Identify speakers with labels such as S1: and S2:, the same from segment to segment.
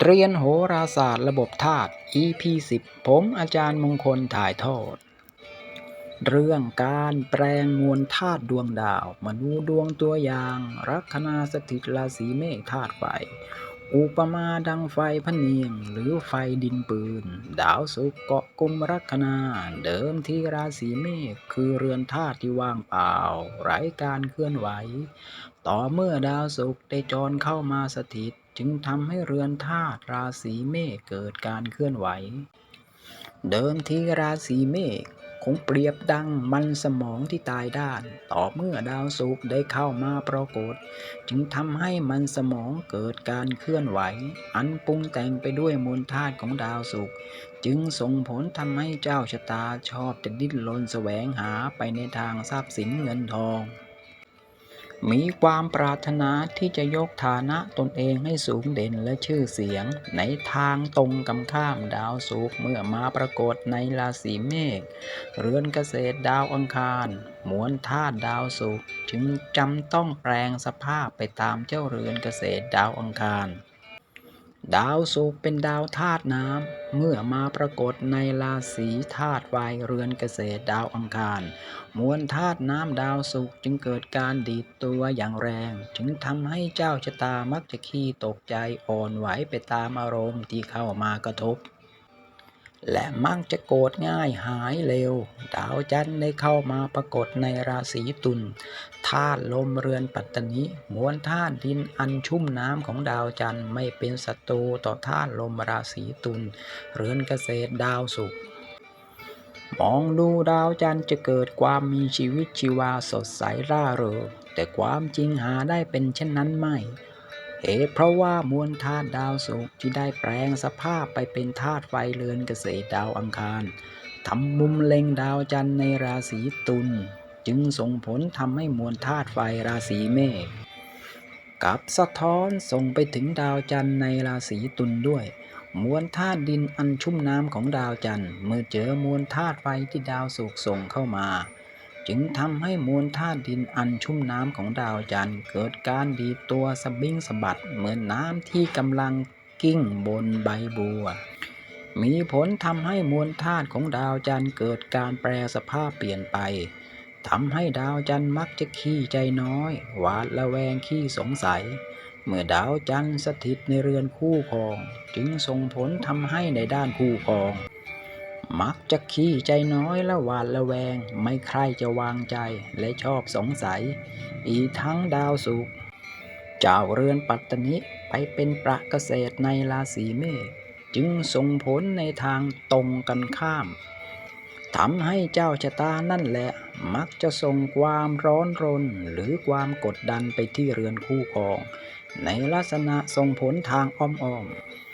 S1: เรียนโหราศาสตร์ระบบธาตุ EP 10 ผมอาจารย์มงคลถ่ายทอด เรื่องการแปลงมวลธาตุดวงดาวมาดูดวงตัวอย่าง ลัคนาสถิตราศีเมษธาตุไฟ อุปมาดังไฟพะเนียง หรือไฟดินปืน ดาวศุกเกาะกุมลัคนา เดิมที่ราศีเมษคือเรือนธาตุที่ว่างเปล่า ไร้การเคลื่อนไหว ต่อเมื่อดาวศุกได้จรเข้ามาสถิต จึงทำให้เรือนธาตุราศีเมษเกิดการเคลื่อนไหว เดิมทีราศีเมษคงเปรียบดังมันสมองที่ตายด้าน ต่อเมื่อดาวศุกร์ได้เข้ามาปรากฏ จึงทำให้มันสมองเกิดการเคลื่อนไหว อันปรุงแต่งไปด้วยมูลธาตุของดาวศุกร์จึงส่งผลทำให้เจ้าชะตาชอบจะดิ้นรนแสวงหาไปในทางทรัพย์สินเงินทอง มีความปรารถนาที่จะยกฐานะตนเองให้สูงเด่นและชื่อเสียง ในทางตรงกันข้ามดาวศุกร์เมื่อมาปรากฏในราศีเมษเรือนเกษตรดาวอังคาร มวลธาตุดาวศุกร์จึงจำต้องแปลงสภาพไปตามเจ้าเรือนเกษตรดาวอังคาร ดาวสุกเป็นดาวธาตุน้ำ เมื่อมาปรากฏในราศีธาตุไฟเรือนเกษตรดาวอังคาร มวลธาตุน้ำดาวสุกจึงเกิดการดีดตัวอย่างแรง จึงทำให้เจ้าชะตามักจะขี้ตกใจอ่อนไหวไปตามอารมณ์ที่เข้ามากระทบ และมักจะโกรธง่ายหายเร็ว ดาวจันทร์ได้เข้ามาปรากฏในราศีตุลธาตุลมเรือนปัตตนิมวลธาตุดินอันชุ่มน้ำของดาวจันทร์ไม่เป็นศัตรูต่อธาตุลมราศีตุลเรือนเกษตรดาวศุกร์มองดูดาวจันทร์จะเกิดความมีชีวิตชีวาสดใสร่าเริงแต่ความจริงหาได้เป็นเช่นนั้นไม่ เหตุเพราะว่ามวลธาตุดาวศุกร์ที่ได้แปลงสภาพไปเป็นธาตุไฟเรือนเกษตรดาวอังคารทำมุมเล็งดาวจันทร์ในราศีตุลจึงส่งผลทำให้มวลธาตุไฟราศีเมษกับสะท้อนส่งไปถึงดาวจันทร์ในราศีตุลด้วย มวลธาตุดินอันชุ่มน้ำของดาวจันทร์เมื่อเจอมวลธาตุไฟที่ดาวศุกส่งเข้ามา จึงทำให้มวลธาตุดินอันชุ่มน้ำของดาวจันทร์เกิดการดีตัวสะบิงสะบัดเหมือนน้ำที่กำลังกิ้งบนใบบัว มีผลทำให้มวลธาตุของดาวจันทร์เกิดการแปรสภาพเปลี่ยนไปทำให้ดาวจันทร์มักจะขี้ใจน้อย หวาดระแวงขี้สงสัย เมื่อดาวจันทร์สถิตในเรือนคู่ครอง จึงส่งผลทำให้ในด้านคู่ครอง มักจะขี้ใจน้อยและหวาดระแวง ไม่ใครจะวางใจและชอบสงสัย อีกทั้งดาวศุกร์เจ้าเรือนปัตตนิไปเป็นประเกษตรในราศีเมษจึงส่งผลในทางตรงกันข้ามทำให้เจ้าชะตานั่นแหละ มักจะส่งความร้อนรน หรือความกดดันไปที่เรือนคู่ครอง ในลักษณะส่งผลทางอ้อมๆ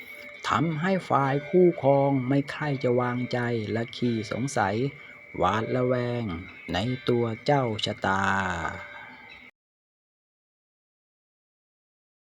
S1: ทำให้ฝ่ายคู่ครองไม่ใครจะวางใจและขี้สงสัย หวาดระแวงในตัวเจ้าชะตา